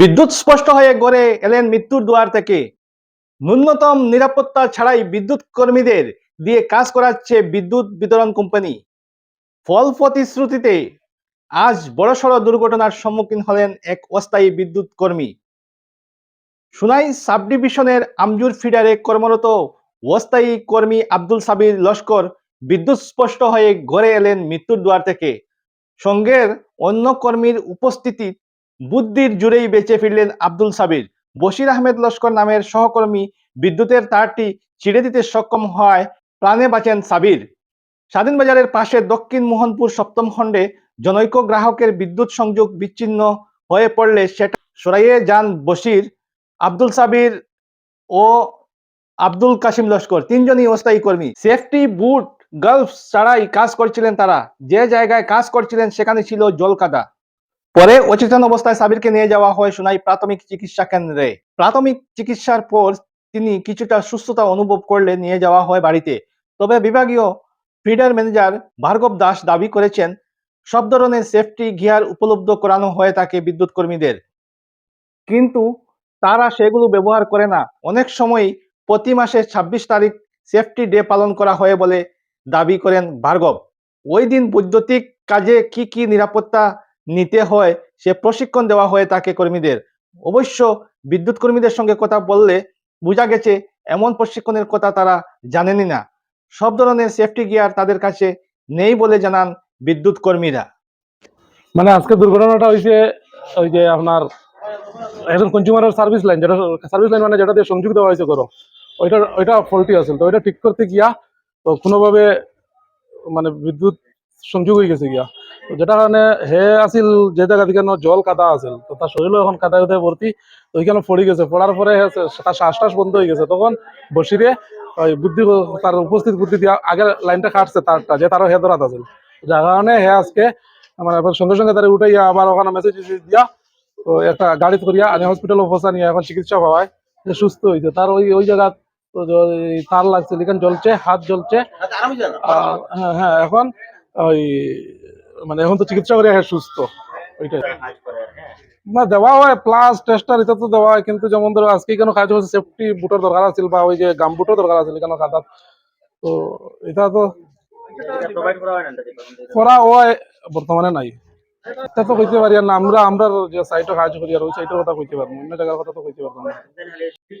বিদ্যুৎ স্পষ্ট হয়ে গড়ে এলেন মৃত্যুর দুয়ার থেকে। ন্যূনতম নিরাপত্তা ছাড়াই বিদ্যুৎ কর্মীদের দিয়ে কাজ করাচ্ছে বিদ্যুৎ বিতরণ কোম্পানি। ফল প্রতিশ্রুতিতে আজ বড়সড় দুর্ঘটনার সম্মুখীন হলেন এক অস্থায়ী বিদ্যুৎ কর্মী। সুনাই সাব ডিভিশনের আমজুর ফিডারে কর্মরত অস্থায়ী কর্মী আব্দুল সাবির লস্কর বিদ্যুৎ স্পষ্ট হয়ে ঘরে এলেন মৃত্যুর দুয়ার থেকে। সঙ্গের অন্য কর্মীর উপস্থিতি বুদ্ধির জুড়েই বেঁচে ফিরলেন আব্দুল সাবির। বশির আহমেদ লস্কর নামের সহকর্মী বিদ্যুতের তারটি ছিঁড়ে দিতে সক্ষম হয় প্রাণে বাঁচেন সাবির। স্বাধীনবাজারের পাশে দক্ষিণ মোহনপুর সপ্তম খণ্ডে জনৈক গ্রাহকের বিদ্যুৎ সংযোগ বিচ্ছিন্ন হয়ে পড়লে সেটা সরাইয়ে যান বশির, আব্দুল সাবির ও আব্দুল কাশিম লস্কর। তিনজনই অস্থায়ী কর্মী। সেফটি বুট গার্লস ছাড়াই কাজ করছিলেন তারা। যে জায়গায় কাজ করছিলেন সেখানে ছিল জলকাদা। পরে অচেতন অবস্থায় সাবিরকে নিয়ে যাওয়া হয় সোনাই প্রাথমিক চিকিৎসা কেন্দ্রে। প্রাথমিক চিকিৎসার পর তিনি কিছুটা সুস্থতা অনুভব করলে নিয়ে যাওয়া হয় বাড়িতে। তবে বিভাগীয় ফিডার ম্যানেজার ভার্গব দাস দাবি করেছেন, সব ধরনের সেফটি গিয়ার উপলব্ধ করানো হয়ে থাকে বিদ্যুৎ কর্মীদের কিন্তু তারা সেগুলো ব্যবহার করে না। অনেক সময় প্রতি মাসে ছাব্বিশ তারিখ সেফটি ডে পালন করা হয় বলে দাবি করেন ভার্গব। ওই দিন বৈদ্যুতিক কাজে কি কি নিরাপত্তা নিতে হয়, সে প্রশিক্ষণ দেওয়া হয়ে থাকে কর্মীদের। অবশ্য বিদ্যুৎ কর্মীদের সঙ্গে কথা বললে বোঝা গেছে, এমন প্রশিক্ষণের কথা তারা জানেনই না। সব ধরনের সেফটি গিয়ার তাদের কাছে নেই বলে জানান বিদ্যুৎ কর্মীরা। মানে আজকে দুর্ঘটনাটা হয়েছে ওই যে আপনার একজন কনজিউমারের সার্ভিস লাইন যেটা সার্ভিস লাইন মানে যেটা দিয়ে সংযোগ দেওয়া হয়েছে করো ওইটা ওইটা ফল্টি আছে তো ওইটা ঠিক করতে গিয়া তো কোনোভাবে মানে বিদ্যুৎ সংযোগ হয়ে গেছে গিয়া। যেটা কারণে হে আছিল যে জায়গা থেকে জল কাদা আছিল তো তার শরীরও এখন কাদা কাদায় ভর্তি তো ওইখানে পড়ে গেছে। পড়ার পরে তার শ্বাস টাস বন্ধ হয়ে গেছে। তখন বসিরে ওই বুদ্ধি তার উপস্থিত বুদ্ধি দিয়া আগে লাইনটা কাটছে তারটা যে তারও হে ধরাত আছিল। যার কারণে হে আজকে আমার সঙ্গে সঙ্গে তারা উঠাইয়া আবার ওখানে মেসেজ দিয়া তো একটা গাড়ি করিয়া আনি হসপিটাল অবস্থা নিয়ে এখন চিকিৎসা হওয়ায় সে সুস্থ হয়েছে তার ওই ওই জায়গা তার লাগছে এখানে জ্বলছে হাত জ্বলছে। হ্যাঁ হ্যাঁ এখন ওই মানে এখন তো চিকিৎসা করে হ্যাঁ সুস্থ। ওইটাই। না, দেওয়া হয় প্লাস টেস্টার এটা তো দেওয়া হয়, কিন্তু যেমন ধরো আজকে কেন কাজ হচ্ছে সেফটি বুটের দরকার আছিল বা ওই যে গাম বুটের দরকার আছিল কেন কাদাত তো এটা তো করা হয়, বর্তমানে নাই। এটা তো কইতে পারি না, আমরা আমরা যে সাইটে কাজ করি আর ওই সাইটের কথা কইতে পারব, অন্য জায়গার কথা তো কইতে পারব না।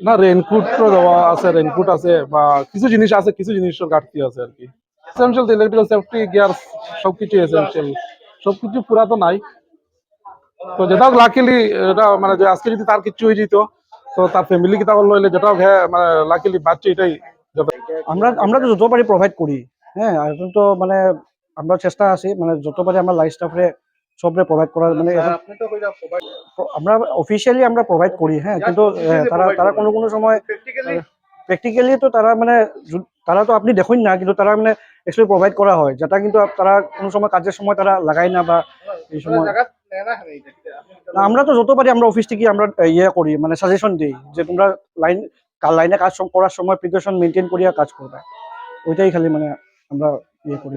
না রেনকোট দেওয়া আছে রেনকোট আছে বা কিছু জিনিস আছে, কিছু জিনিসের ঘাটতি আছে আর কি। এসেনশিয়াল ইলেকট্রিক্যাল সেফটি গিয়ার সবকিছু এসেনশিয়াল সবকিছু পুরা তো নাই। তো যেটাও লাকিলি এটা মানে যে আজকে যদি তার কিছু হয়ে যেত তো তার ফ্যামিলি কিতা করল হইলে যেটাও ঘে মানে লাকিলি বাচ্চা এটাই আমরা আমরা তো যত পারি প্রোভাইড করি হ্যাঁ আর এখন তো মানে আমরা চেষ্টা আছি মানে যত পারি আমরা লাইফ স্টাফরে সবরে প্রোভাইড করার মানে প্র- আমরা অফিসিয়ালি আমরা প্রোভাইড করি হ্যাঁ কিন্তু তারা তারা কোনো কোনো সময় প্র্যাকটিক্যালি তো তারা মানে তারা তো আপনি দেখুন না কিন্তু তারা মানে অ্যাকচুয়ালি প্রোভাইড করা হয় যেটা কিন্তু তারা কোনো সময় কাজের সময় তারা লাগায় না বা এই সময়। আমরা তো যত পারি আমরা অফিস থেকে আমরা ইয়ে করি মানে সাজেশন দিই যে তোমরা লাইন লাইনে কাজ করার সময় প্রিকশন মেনটেন করিয়া কাজ করবে। ওইটাই খালি মানে আমরা ইয়ে করি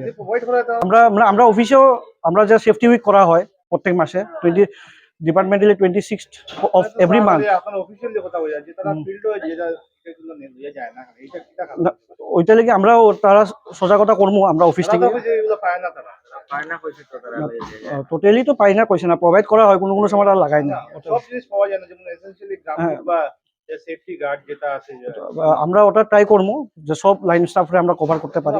আমরা মানে আমরা অফিসেও আমরা যা সেফটি উইক করা হয় প্রত্যেক মাসে twenty departmentally twenty six of every month ওইটা লেগে আমরা তারা সজাগতা করব আমরা অফিস থেকে। টোটালি তো পাই না কইছে না প্রোভাইড করা হয় কোনো কোনো সময় আর লাগাই না। সব জিনিস পাওয়া যায় না যেমন এসেনশিয়ালি হ্যাঁ। বা সেফটি গার্ড যেটা আছে আমরা ওটা ট্রাই করব যে সব লাইন স্টাফরে আমরা কভার করতে পারি।